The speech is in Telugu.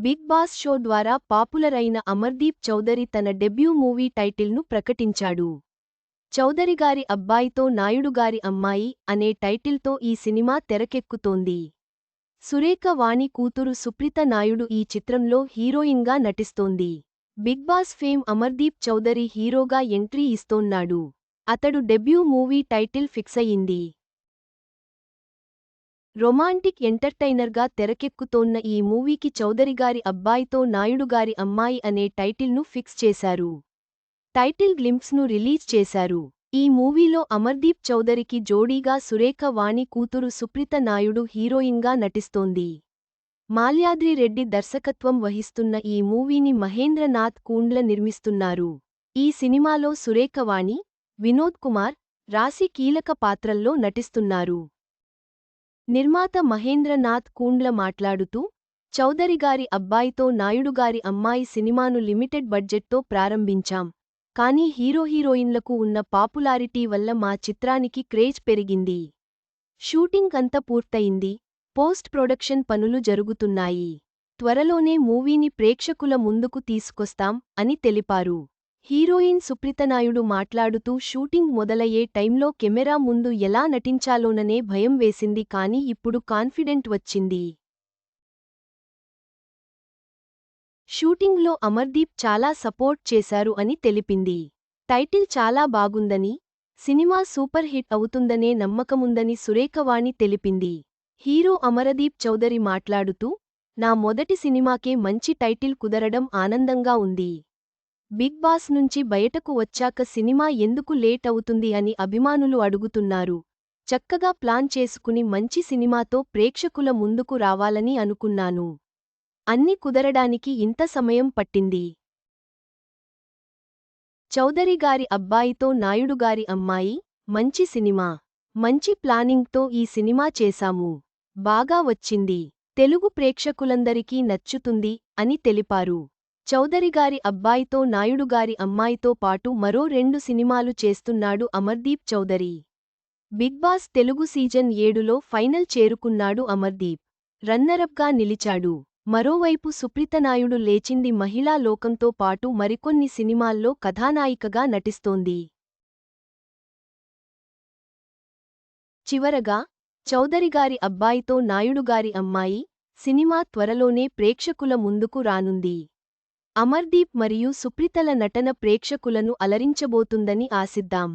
బిగ్ బాస్ షో ద్వారా పాపులర్ అయిన అమర్దీప్ చౌదరి తన డెబ్యూ మూవీ టైటిల్ను ప్రకటించాడు. చౌదరిగారి అబ్బాయితో నాయుడుగారి అమ్మాయి అనే టైటిల్తో ఈ సినిమా తెరకెక్కుతోంది. సురేఖ వాణి కూతురు సుప్రిత నాయుడు ఈ చిత్రంలో హీరోయిన్గా నటిస్తోంది. Bigg Boss fame Amardeep Chowdary హీరోగా ఎంట్రీ ఇస్తోన్నాడు. అతడు డెబ్యూ మూవీ టైటిల్ ఫిక్సయింది రొమాంటిక్ ఎంటర్టైనర్గా తెరకెక్కుతోన్న ఈ మూవీకి చౌదరిగారి అబ్బాయితో నాయుడుగారి అమ్మాయి అనే టైటిల్ను ఫిక్స్ చేశారు. టైటిల్ గ్లింప్స్ను రిలీజ్ చేశారు. ఈ మూవీలో అమర్దీప్ చౌదరికి జోడీగా సురేఖ వాణి కూతురు సుప్రిత నాయుడు హీరోయిన్గా నటిస్తోంది. మాల్యాద్రి రెడ్డి దర్శకత్వం వహిస్తున్న ఈ మూవీని మహేంద్రనాథ్ కూండ్ల నిర్మిస్తున్నారు. ఈ సినిమాలో సురేఖవాణి వినోద్ కుమార్ రాశి కీలక పాత్రల్లో నటిస్తున్నారు. నిర్మాత మహేంద్రనాథ్ కూండ్ల మాట్లాడుతూ చౌదరిగారి అబ్బాయితో నాయుడుగారి అమ్మాయి సినిమాను లిమిటెడ్ బడ్జెట్తో ప్రారంభించాం. కానీ హీరో హీరోయిన్లకు ఉన్న పాపులారిటీ వల్ల మా చిత్రానికి క్రేజ్ పెరిగింది. షూటింగ్ అంత పూర్తయింది. పోస్ట్ ప్రొడక్షన్ పనులు జరుగుతున్నాయి. త్వరలోనే మూవీని ప్రేక్షకుల ముందుకు తీసుకొస్తాం అని తెలిపారు. హీరోయిన్ సుప్రితనాయుడు మాట్లాడుతూ షూటింగ్ మొదలయ్యే టైంలో కెమెరా ముందు ఎలా నటించాలోననే భయం వేసింది కానీ ఇప్పుడు కాన్ఫిడెంట్ వచ్చింది. షూటింగ్లో అమర్దీప్ చాలా సపోర్ట్ చేశారు అని తెలిపింది. టైటిల్ చాలా బాగుందని సినిమా సూపర్ హిట్ అవుతుందనే నమ్మకముందని సురేఖవాణి తెలిపింది. హీరో అమరదీప్ చౌదరి మాట్లాడుతూ నా మొదటి సినిమాకే మంచి టైటిల్ కుదరడం ఆనందంగా ఉంది. బిగ్ బాస్ నుంచి బయటకు వచ్చాక సినిమా ఎందుకు లేట్ అవుతుంది అని అభిమానులు అడుగుతున్నారు. చక్కగా ప్లాన్ చేసుకుని మంచి సినిమాతో ప్రేక్షకుల ముందుకు రావాలని అనుకున్నాను. అన్ని కుదరడానికి ఇంత సమయం పట్టింది. చౌదరిగారి అబ్బాయితో నాయుడుగారి అమ్మాయి మంచి సినిమా. మంచి ప్లానింగ్తో ఈ సినిమా చేశాము. బాగా వచ్చింది. తెలుగు ప్రేక్షకులందరికీ నచ్చుతుంది అని తెలిపారు. చౌదరిగారి అబ్బాయితో నాయుడుగారి అమ్మాయితో పాటు మరో రెండు సినిమాలు చేస్తున్నాడు Amardeep Chowdary. Bigg Boss Telugu season ఏడులో ఫైనల్ చేరుకున్నాడు అమర్దీప్. రన్నరప్గా నిలిచాడు. మరోవైపు సుప్రీతనాయుడు లేచింది మహిళా లోకంతో పాటు మరికొన్ని సినిమాల్లో కథానాయికగా నటిస్తోంది. చివరగా చౌదరిగారి అబ్బాయితో నాయుడుగారి అమ్మాయి సినిమా త్వరలోనే ప్రేక్షకుల ముందుకు రానుంది. అమర్దీప్ మరియు సుప్రీతల నటన ప్రేక్షకులను అలరించబోతుందని ఆశిద్దాం.